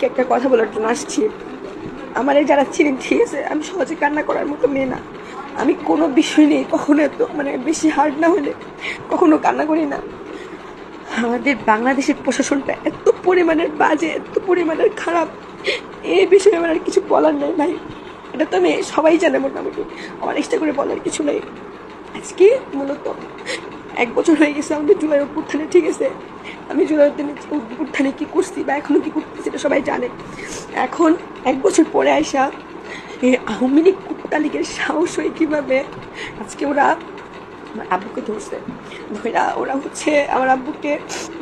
আজকে একটা কথা বলার জন্য আসছি। আমার যারা ছিলেন, ঠিক আছে, আমি সহজে কান্না করার মতো মেয়ে না। আমি কোনো বিষয় নেই কখনো এত মানে বেশি হার্ড না হলে কখনো কান্না করি না। আমাদের বাংলাদেশের প্রশাসনটা এত পরিমাণের বাজে, এত পরিমাণের খারাপ। এই বিষয়ে আমার আর কিছু বলার নেই ভাই। এটা তো আমি সবাই জানে মোটামুটি। আমার এক্সট্রা করে বলার কিছু নেই। আজকে মূলত এক বছর হয়ে গেছে আমাদের জুলাই অভ্যুত্থানে ঠিক আছে? আমি জুলাই অভ্যুত্থানে কী করছি বা এখনও কী করতেছি সেটা সবাই জানে। এখন এক বছর পরে আসা এই আওয়ামী লীগ সাহস হয়ে কীভাবে আজকে ওরা আমার আব্বুকে ধরছে। ধরা ওরা হচ্ছে আমার আব্বুকে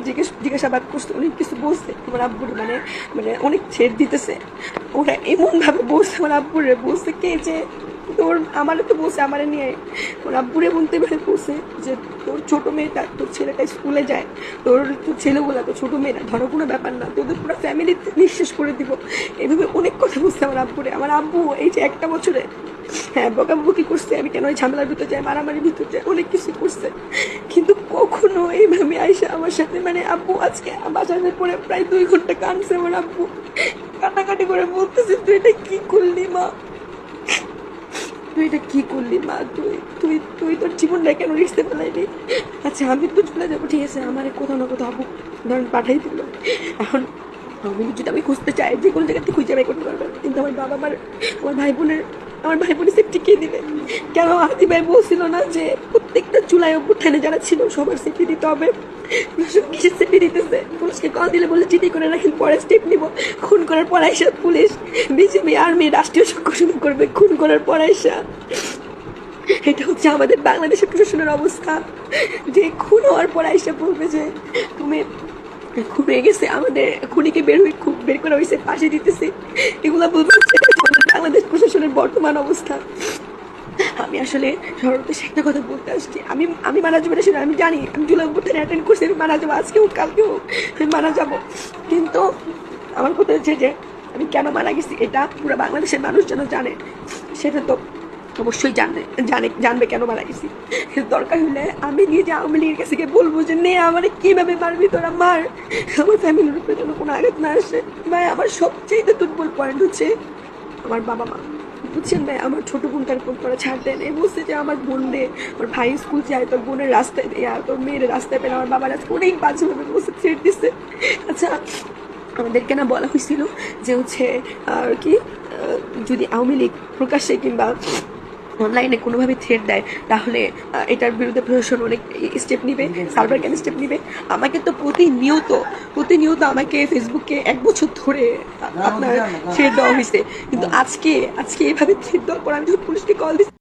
জিজ্ঞেস, জিজ্ঞাসাবাদ করছে, অনেক কিছু বলছে। আমার আব্বুর মানে মানে অনেক ছেড় দিতেছে। ওরা এমনভাবে বলছে, আমার আব্বুরে বলছে কে যে তোর আমারে তো বসে আমারে নিয়ে ওর আব্বুরে বলতে পারে বসে যে, তোর ছোট মেয়েটা, তোর ছেলেটা স্কুলে যায়। তোর তোর ছেলেগুলা তো ছোট মেয়েরা ধরো কোনো ব্যাপার না, তোদের পুরো ফ্যামিলি নিঃশেষ করে দিব। এভাবে অনেক কথা বলছে আমার আব্বুরে। আমার আব্বু, এই যে একটা বছরে হ্যাঁ বকাবকি করছে? আমি কেন ওই ঝামেলার ভিতর যাই, মারামারির ভিতর যাই? অনেক কিছু করছে। কিন্তু কখনো এইভাবে আইসা আমার সাথে মানে আব্বু আজকে বাজারের পরে প্রায় দুই ঘণ্টা কানছে আমার আব্বু। কাটাকাটি করে বলতেছে, তুই এটা কি করলি, মা? তুই এটা কি করলি, মা? তুই তুই তুই তোর জীবনটা কেন রিক্সতে ফেলাইলি আচ্ছা আমি তো চলে যাব, ঠিক আছে? আমার কোথাও না কোথাও ধরেন পাঠাই দিল। এখন আমি যদি আমি খুঁজতে চাই, যে কোনো জায়গাতে খুঁজে বের করতে পারবেন কিন্তু আমার বাবা, আমার আমার ভাই বোনের, আমার ভাই বোনের সেফটি কে দিবে? কেন আদি ভাই বলছিল না যে প্রত্যেকটা চুলায় অভ্যুত্থানে যারা ছিল, সবার সেফটি দিতে হবে। সেফটি দিতেছে। পুলিশকে কল দিলে বলে চিঠি করে রাখেন, পরে স্টেপ নিব। খুন করার পর আইসা পুলিশ বিজেপি আর্মি রাষ্ট্রীয় সংখ্যা শুরু করবে, খুন করার পর আইসা। এটা হচ্ছে আমাদের বাংলাদেশের প্রশাসনের অবস্থা। যে খুন হওয়ার পর আইসা বলবে যে, তুমি খুন হয়ে গেছে, আমাদের খুনিকে বের হয়ে খুব, বের করা হয়েছে পাশে দিতেছে। এগুলা বলবে বাংলাদেশ প্রশাসনের বর্তমান অবস্থা। আমি আসলে সর্বশেষ একটা কথা বলতে আসছি। আমি আমি মারা যাব না সেটা আমি জানি। আমি জুলাই অভ্যুত্থানে অ্যাটেন্ড করছি, আমি মারা যাব, আজকে আজকেও কালকেও আমি মারা যাব। কিন্তু আমার কথা হচ্ছে যে, আমি কেন মারা গেছি এটা পুরো বাংলাদেশের মানুষ যেন জানে। সেটা তো অবশ্যই জানবে জানে, জানবে কেন মারা গেছি। দরকার হলে আমি নিজে আওয়ামী লীগের কাছে গিয়ে বলব যে, নে, আমার কীভাবে মারবি তোরা? মার। আমার ফ্যামিলির উপরে যেন কোনো আঘাত না আসে। ভাই, আমার সবচেয়ে দুর্বল পয়েন্ট হচ্ছে আমার বাবা মা বুঝছেন ভাই? আমার ছোট বোনটার ফোন করা ছাড় দেন। এই বলছে যে আমার বোন দে, আমার ভাই স্কুল যায়, তোর বোনের রাস্তায় দেয় আর তোর মেয়ের রাস্তায় পেলে আমার বাবার আজকে অনেক বাজেভাবে বসে ছেড়ে দিচ্ছে আচ্ছা আমাদেরকে না বলা হয়েছিল যে হচ্ছে, আর কি যদি আওয়ামী লীগ প্রকাশ্যে কিংবা অনলাইনে কোনোভাবে থ্রেট দেয় তাহলে এটার বিরুদ্ধে প্রশাসন অনেক স্টেপ নিবে সার্ভার কেন স্টেপ নিবে। আমাকে তো প্রতিনিয়ত প্রতিনিয়ত আমাকে ফেসবুকে এক বছর ধরে আপনার থ্রেট দেওয়া হয়েছে। কিন্তু আজকে আজকে এভাবে থ্রেট দেওয়ার পর আমি যখন পুলিশকে কল দিচ্ছি